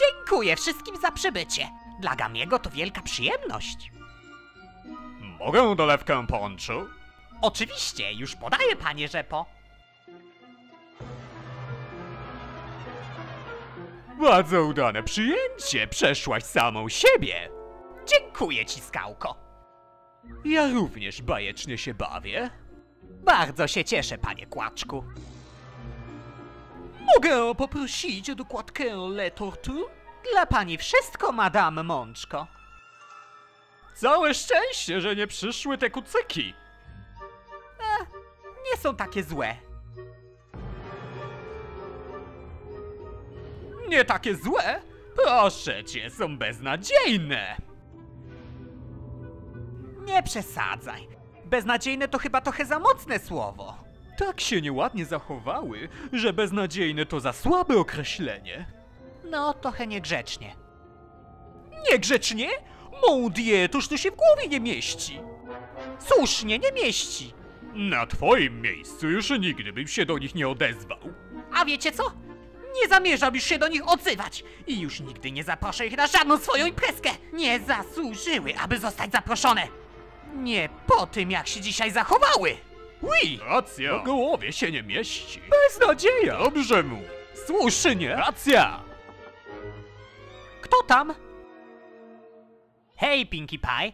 Dziękuję wszystkim za przybycie. Dla Gamiego to wielka przyjemność. Mogę dolewkę ponczu? Oczywiście, już podaję, panie Rzepo. Bardzo udane przyjęcie, przeszłaś samą siebie. Dziękuję ci, skałko. Ja również bajecznie się bawię. Bardzo się cieszę, panie Kłaczku. Mogę poprosić o dokładkę Le Tortu? Dla pani wszystko, madame Mączko. Całe szczęście, że nie przyszły te kucyki. Nie są takie złe. Nie takie złe? Proszę cię, są beznadziejne. Nie przesadzaj. Beznadziejne to chyba trochę za mocne słowo. Tak się nieładnie zachowały, że beznadziejne to za słabe określenie. No, trochę niegrzecznie. Niegrzecznie? Mon dieu, toż to się w głowie nie mieści. Słusznie, nie mieści. Na twoim miejscu już nigdy bym się do nich nie odezwał. A wiecie co? Nie zamierzam już się do nich odzywać i już nigdy nie zaproszę ich na żadną swoją imprezkę. Nie zasłużyły, aby zostać zaproszone. Nie po tym, jak się dzisiaj zachowały. Ui, racja. W głowie się nie mieści. Beznadzieja. Dobrze mu. Słusznie. Racja. Kto tam? Hej, Pinkie Pie.